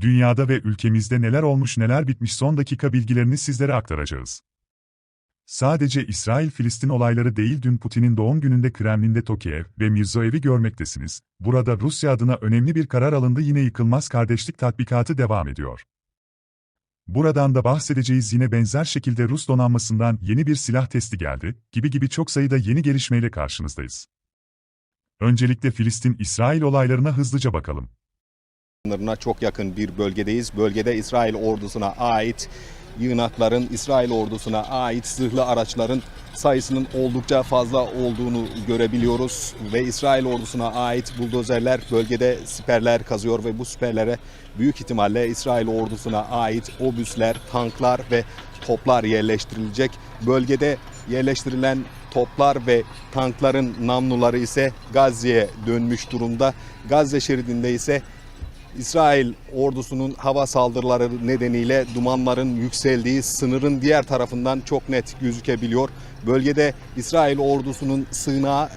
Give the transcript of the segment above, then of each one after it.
Dünyada ve ülkemizde neler olmuş neler bitmiş son dakika bilgilerini sizlere aktaracağız. Sadece İsrail-Filistin olayları değil dün Putin'in doğum gününde Kremlin'de Tokiyev ve Mirzoev'i görmektesiniz. Burada Rusya adına önemli bir karar alındı yine yıkılmaz kardeşlik tatbikatı devam ediyor. Buradan da bahsedeceğiz yine benzer şekilde Rus donanmasından yeni bir silah testi geldi, gibi gibi çok sayıda yeni gelişmeyle karşınızdayız. Öncelikle Filistin-İsrail olaylarına hızlıca bakalım. Sınırına çok yakın bir bölgedeyiz. Bölgede İsrail ordusuna ait yığınakların, İsrail ordusuna ait zırhlı araçların sayısının oldukça fazla olduğunu görebiliyoruz. Ve İsrail ordusuna ait buldozerler bölgede siperler kazıyor ve bu siperlere büyük ihtimalle İsrail ordusuna ait obüsler, tanklar ve toplar yerleştirilecek. Bölgede yerleştirilen toplar ve tankların namluları ise Gazze'ye dönmüş durumda. Gazze şeridinde ise İsrail ordusunun hava saldırıları nedeniyle dumanların yükseldiği sınırın diğer tarafından çok net gözükebiliyor. Bölgede İsrail ordusunun sığınağı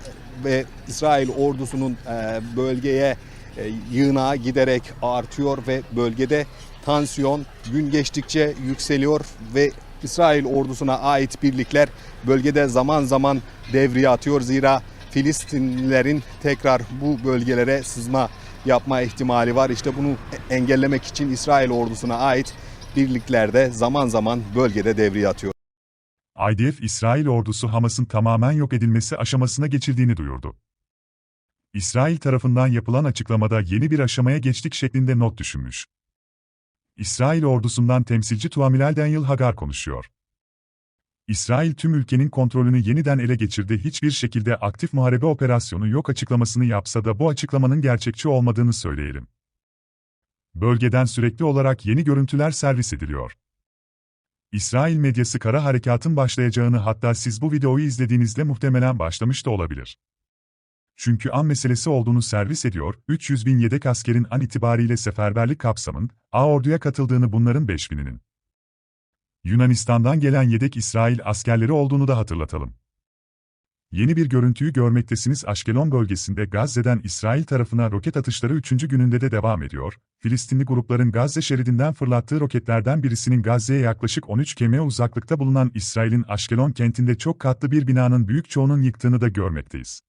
ve İsrail ordusunun e, bölgeye e, yığınağı giderek artıyor ve bölgede tansiyon gün geçtikçe yükseliyor ve İsrail ordusuna ait birlikler bölgede zaman zaman devreye atıyor. Zira Filistinlilerin tekrar bu bölgelere sızma yapma ihtimali var. İşte bunu engellemek için İsrail ordusuna ait birlikler de zaman zaman bölgede devreye atıyor. IDF, İsrail ordusu Hamas'ın tamamen yok edilmesi aşamasına geçildiğini duyurdu. İsrail tarafından yapılan açıklamada yeni bir aşamaya geçtik şeklinde not düşünmüş. İsrail ordusundan temsilci Tuamiral Daniel Hagar konuşuyor. İsrail tüm ülkenin kontrolünü yeniden ele geçirdi hiçbir şekilde aktif muharebe operasyonu yok açıklamasını yapsa da bu açıklamanın gerçekçi olmadığını söyleyelim. Bölgeden sürekli olarak yeni görüntüler servis ediliyor. İsrail medyası kara harekatın başlayacağını hatta siz bu videoyu izlediğinizde muhtemelen başlamış da olabilir. Çünkü an meselesi olduğunu servis ediyor, 300 bin yedek askerin an itibariyle seferberlik kapsamın, A orduya katıldığını bunların 5000'inin. Yunanistan'dan gelen yedek İsrail askerleri olduğunu da hatırlatalım. Yeni bir görüntüyü görmektesiniz Aşkelon bölgesinde Gazze'den İsrail tarafına roket atışları 3. gününde de devam ediyor. Filistinli grupların Gazze şeridinden fırlattığı roketlerden birisinin Gazze'ye yaklaşık 13 km uzaklıkta bulunan İsrail'in Aşkelon kentinde çok katlı bir binanın büyük çoğunun yıktığını da görmekteyiz.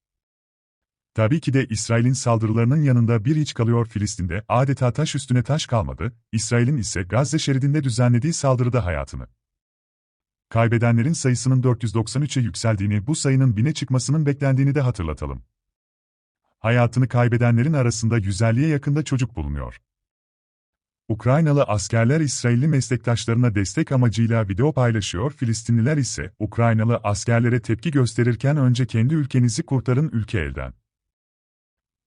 Tabii ki de İsrail'in saldırılarının yanında bir hiç kalıyor Filistin'de adeta taş üstüne taş kalmadı, İsrail'in ise Gazze şeridinde düzenlediği saldırıda hayatını kaybedenlerin sayısının 493'e yükseldiğini, bu sayının bine çıkmasının beklendiğini de hatırlatalım. Hayatını kaybedenlerin arasında 150'ye yakında çocuk bulunuyor. Ukraynalı askerler İsrailli meslektaşlarına destek amacıyla video paylaşıyor, Filistinliler ise Ukraynalı askerlere tepki gösterirken önce kendi ülkenizi kurtarın ülke elden.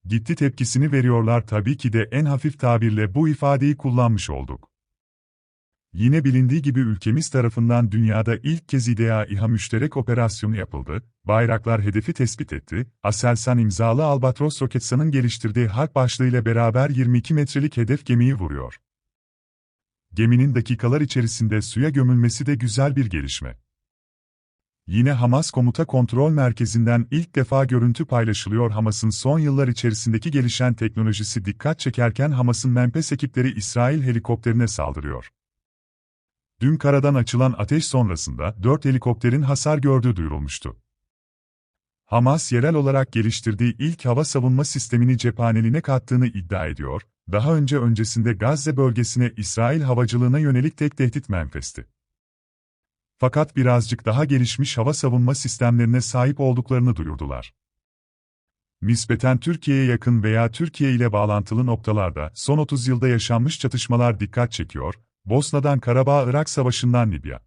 Gitti tepkisini veriyorlar tabii ki de en hafif tabirle bu ifadeyi kullanmış olduk. Yine bilindiği gibi ülkemiz tarafından dünyada ilk kez İDEA İHA müşterek operasyonu yapıldı, bayraklar hedefi tespit etti, Aselsan imzalı Albatros Roketsan'ın geliştirdiği harp başlığıyla beraber 22 metrelik hedef gemiyi vuruyor. Geminin dakikalar içerisinde suya gömülmesi de güzel bir gelişme. Yine Hamas Komuta Kontrol Merkezi'nden ilk defa görüntü paylaşılıyor. Hamas'ın son yıllar içerisindeki gelişen teknolojisi dikkat çekerken Hamas'ın Menpes ekipleri İsrail helikopterine saldırıyor. Dün karadan açılan ateş sonrasında 4 helikopterin hasar gördüğü duyurulmuştu. Hamas yerel olarak geliştirdiği ilk hava savunma sistemini cephaneline kattığını iddia ediyor, daha önce öncesinde Gazze bölgesine İsrail havacılığına yönelik tek tehdit Menfes'ti. Fakat birazcık daha gelişmiş hava savunma sistemlerine sahip olduklarını duyurdular. Nispeten Türkiye'ye yakın veya Türkiye ile bağlantılı noktalarda son 30 yılda yaşanmış çatışmalar dikkat çekiyor, Bosna'dan Karabağ-Irak Savaşı'ndan Libya.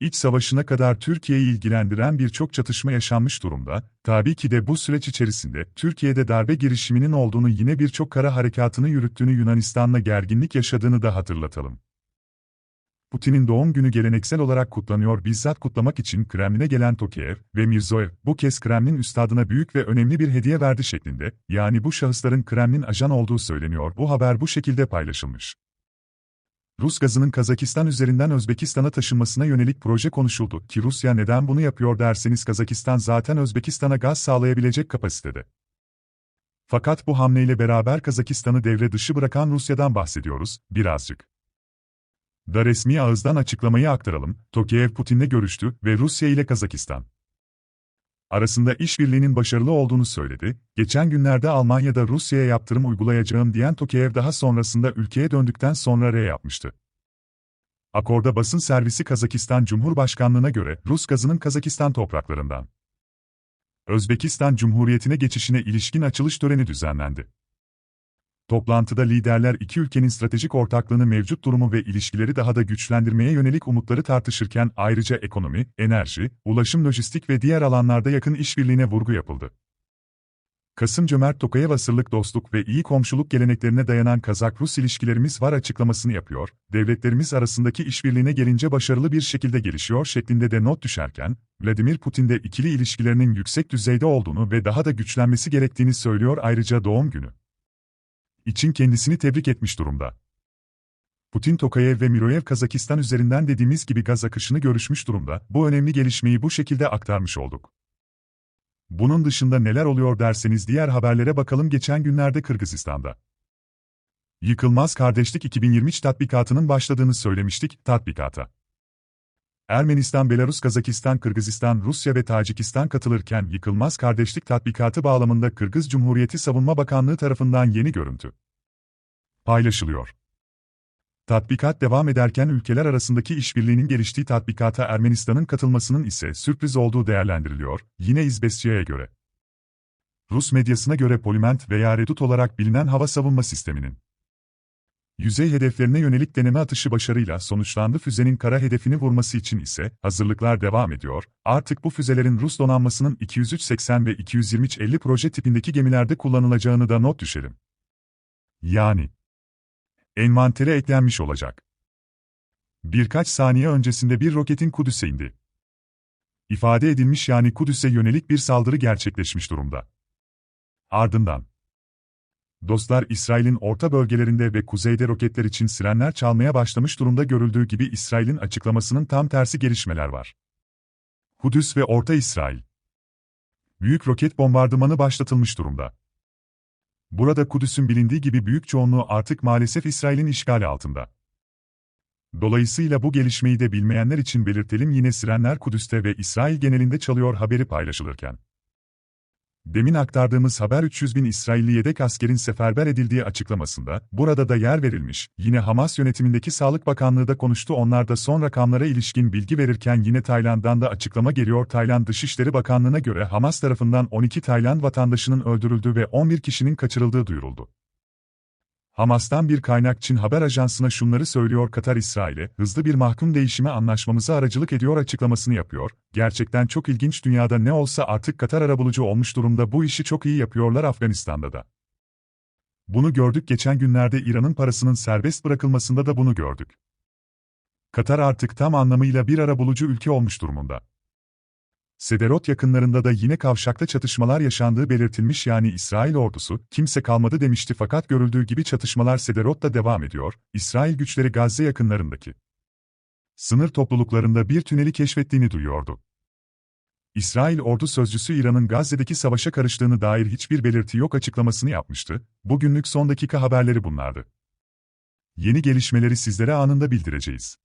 İç savaşına kadar Türkiye'yi ilgilendiren birçok çatışma yaşanmış durumda, tabii ki de bu süreç içerisinde Türkiye'de darbe girişiminin olduğunu yine birçok kara harekatını yürüttüğünü Yunanistan'la gerginlik yaşadığını da hatırlatalım. Putin'in doğum günü geleneksel olarak kutlanıyor bizzat kutlamak için Kremlin'e gelen Tokayev ve Mirzoev, bu kez Kremlin üstadına büyük ve önemli bir hediye verdi şeklinde, yani bu şahısların Kremlin ajan olduğu söyleniyor bu haber bu şekilde paylaşılmış. Rus gazının Kazakistan üzerinden Özbekistan'a taşınmasına yönelik proje konuşuldu ki Rusya neden bunu yapıyor derseniz Kazakistan zaten Özbekistan'a gaz sağlayabilecek kapasitede. Fakat bu hamleyle beraber Kazakistan'ı devre dışı bırakan Rusya'dan bahsediyoruz, birazcık. Da resmi ağızdan açıklamayı aktaralım, Tokayev Putin'le görüştü ve Rusya ile Kazakistan arasında işbirliğinin başarılı olduğunu söyledi. Geçen günlerde Almanya'da Rusya'ya yaptırım uygulayacağım diyen Tokayev daha sonrasında ülkeye döndükten sonra R yapmıştı. Akorda basın servisi Kazakistan Cumhurbaşkanlığına göre Rus gazının Kazakistan topraklarından Özbekistan Cumhuriyeti'ne geçişine ilişkin açılış töreni düzenlendi. Toplantıda liderler iki ülkenin stratejik ortaklığını mevcut durumu ve ilişkileri daha da güçlendirmeye yönelik umutları tartışırken ayrıca ekonomi, enerji, ulaşım lojistik ve diğer alanlarda yakın işbirliğine vurgu yapıldı. Kasım Cömert Tokayev asırlık dostluk ve iyi komşuluk geleneklerine dayanan Kazak-Rus ilişkilerimiz var açıklamasını yapıyor, devletlerimiz arasındaki işbirliğine gelince başarılı bir şekilde gelişiyor şeklinde de not düşerken, Vladimir Putin de ikili ilişkilerinin yüksek düzeyde olduğunu ve daha da güçlenmesi gerektiğini söylüyor ayrıca doğum günü için kendisini tebrik etmiş durumda. Putin Tokayev ve Miroyev Kazakistan üzerinden dediğimiz gibi gaz akışını görüşmüş durumda, bu önemli gelişmeyi bu şekilde aktarmış olduk. Bunun dışında neler oluyor derseniz diğer haberlere bakalım geçen günlerde Kırgızistan'da. Yıkılmaz Kardeşlik 2023 tatbikatının başladığını söylemiştik, tatbikata. Ermenistan, Belarus, Kazakistan, Kırgızistan, Rusya ve Tacikistan katılırken Yıkılmaz Kardeşlik Tatbikatı bağlamında Kırgız Cumhuriyeti Savunma Bakanlığı tarafından yeni görüntü paylaşılıyor. Tatbikat devam ederken ülkeler arasındaki işbirliğinin geliştiği tatbikata Ermenistan'ın katılmasının ise sürpriz olduğu değerlendiriliyor, yine İzbestiya'ya göre. Rus medyasına göre Poliment veya Redut olarak bilinen hava savunma sisteminin yüzey hedeflerine yönelik deneme atışı başarıyla sonuçlandı füzenin kara hedefini vurması için ise hazırlıklar devam ediyor, artık bu füzelerin Rus donanmasının 203-80 ve 223-50 proje tipindeki gemilerde kullanılacağını da not düşelim. Yani envantere eklenmiş olacak. Birkaç saniye öncesinde bir roketin Kudüs'e indi. İfade edilmiş yani Kudüs'e yönelik bir saldırı gerçekleşmiş durumda. Ardından Dostlar İsrail'in orta bölgelerinde ve kuzeyde roketler için sirenler çalmaya başlamış durumda görüldüğü gibi İsrail'in açıklamasının tam tersi gelişmeler var. Kudüs ve Orta İsrail Büyük roket bombardımanı başlatılmış durumda. Burada Kudüs'ün bilindiği gibi büyük çoğunluğu artık maalesef İsrail'in işgali altında. Dolayısıyla bu gelişmeyi de bilmeyenler için belirtelim yine sirenler Kudüs'te ve İsrail genelinde çalıyor haberi paylaşılırken. Demin aktardığımız haber 300 bin İsrailli yedek askerin seferber edildiği açıklamasında, burada da yer verilmiş, yine Hamas yönetimindeki Sağlık Bakanlığı da konuştu. Onlar da son rakamlara ilişkin bilgi verirken yine Tayland'dan da açıklama geliyor. Tayland Dışişleri Bakanlığı'na göre Hamas tarafından 12 Tayland vatandaşının öldürüldüğü ve 11 kişinin kaçırıldığı duyuruldu. Hamas'tan bir kaynak Çin haber ajansına şunları söylüyor Katar İsrail'e, hızlı bir mahkum değişimi anlaşmamıza aracılık ediyor açıklamasını yapıyor. Gerçekten çok ilginç dünyada ne olsa artık Katar arabulucu olmuş durumda bu işi çok iyi yapıyorlar Afganistan'da da. Bunu gördük geçen günlerde İran'ın parasının serbest bırakılmasında da bunu gördük. Katar artık tam anlamıyla bir arabulucu ülke olmuş durumunda. Sederot yakınlarında da yine kavşakta çatışmalar yaşandığı belirtilmiş yani İsrail ordusu, kimse kalmadı demişti fakat görüldüğü gibi çatışmalar Sederot'ta devam ediyor, İsrail güçleri Gazze yakınlarındaki sınır topluluklarında bir tüneli keşfettiğini duyuyordu. İsrail ordu sözcüsü İran'ın Gazze'deki savaşa karıştığını dair hiçbir belirti yok açıklamasını yapmıştı, bugünlük son dakika haberleri bunlardı. Yeni gelişmeleri sizlere anında bildireceğiz.